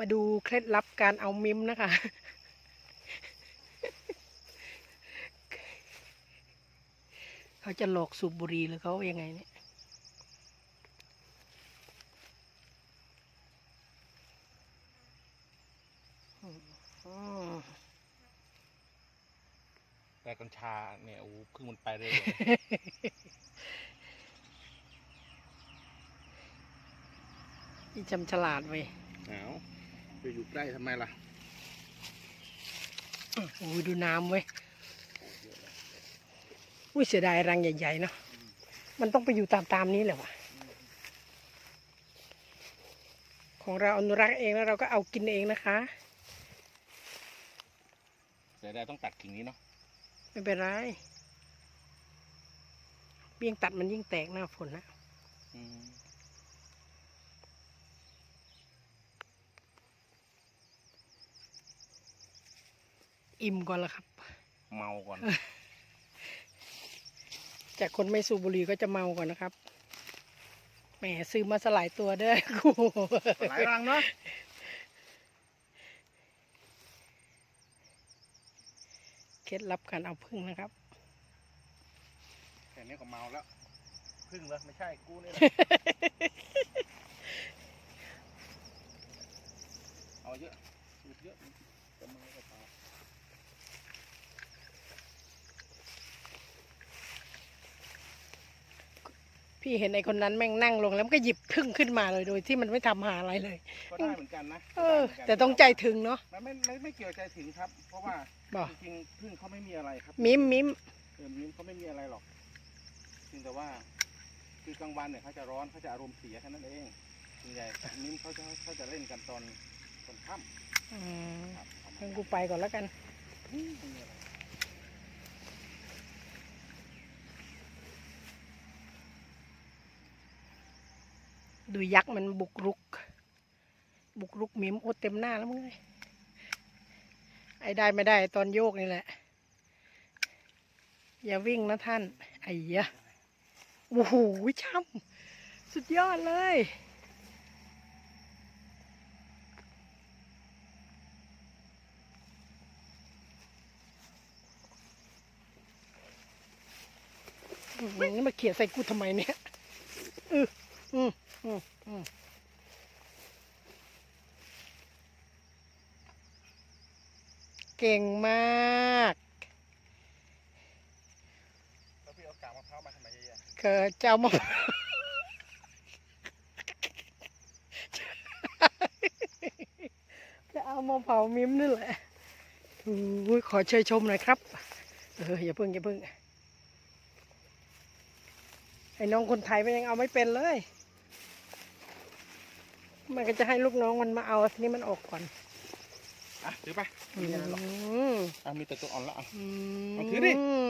มาดูเคล็ดลับการเอามิมนะคะ เขาจะหลอกสูบบุหรี่หรือเขายังไงเนี่ยอืมแต่กัญชาเนี่ยโอ้โหเพึ่งมันไปเร็วนี่จำฉลาดเว้ยเอา ไปอยู่ใกล้ทำไมล่ะโอ้ยดูน้ำเว้ยอุ้ยเสียดายรังใหญ่ๆเนาะมันต้องไปอยู่ตามๆนี้แหละวะของเราอนุรักษ์เองแล้วเราก็เอากินเองนะคะเสียดายต้องตัดกิ่งนี้เนาะไม่เป็นไรยิ่งตัดมันยิ่งแตกหน้าฝนนะ อืมอิ่มก่อนละครับ เมาก่อน จากคนไม่สูบบุหรี่ก็จะเมาก่อนนะครับ แหมซื้อมาสลายตัวเด้อกูหลายรังเนาะเคล็ดลับการเอาพึ่งนะครับแค่นี้ก็เมาแล้ว พึ่งเลยไม่ใช่กูนี่แหละเอาเยอะสูดเยอะจะเมาก็เปล่า พี่เห็นไอ้คนนั้นแม่งนั่งลงแล้วมันก็หยิบพึ่งขึ้นมาเลยโดยที่มันไม่ทำหาอะไรเลย ก็ได้เหมือนกันนะเออได้หมืนกันแต่ต้องใจถึงเนาะมันไม่ไม่ไม่เกี่ยวใจถึงครับ เพราะว่าบอกจริงๆพึ่งเขาไม่มีอะไรครับ มิมมิมเออมิ้มเขาไม่มีอะไรหรอกเพียงแต่ว่า คือกลางวันเนี่ยเขาจะร้อนเขาจะอารมณ์เสียแค่นั้นเองส่วนใหญ่มิ้มเขาจะเขาจะเล่นกันตอนตอนค่ำอืมครับประมาณงั้นนั้นกูไปก่อนแล้วกัน ไม่มีอะไร ดูยักษ์มันบุกรุก บุกรุกมิมโอ้เต็มหน้าแล้วมึงเลยไอ้ได้ไม่ได้ตอนโยกนี่แหละ อย่าวิ่งนะท่าน ไอ้ยะโอ้โหช่ำสุดยอดเลยมนี่มาเขี่ยใส่กูทำไมเนี่ย อืออืม อืมอืมเก่งมากแล้วพี่เอากากมะพร้าวมาทำไมเยอะเกิดเจ้ามาจะเอามาเผามิมนี่แหละอุ้ยขอเชยชมหน่อยครับ เอออย่าเพิ่งอย่าเพิ่งไอ้น้องคนไทยมันยังเอาไม่เป็นเลย มันก็จะให้ลูกน้องมันมาเอาทีนี้มันออกก่อนๆอะถือไปอืมีอะไรหรอกมอะมีแต่ตัวอ่อนละอะอืเอาถือดิม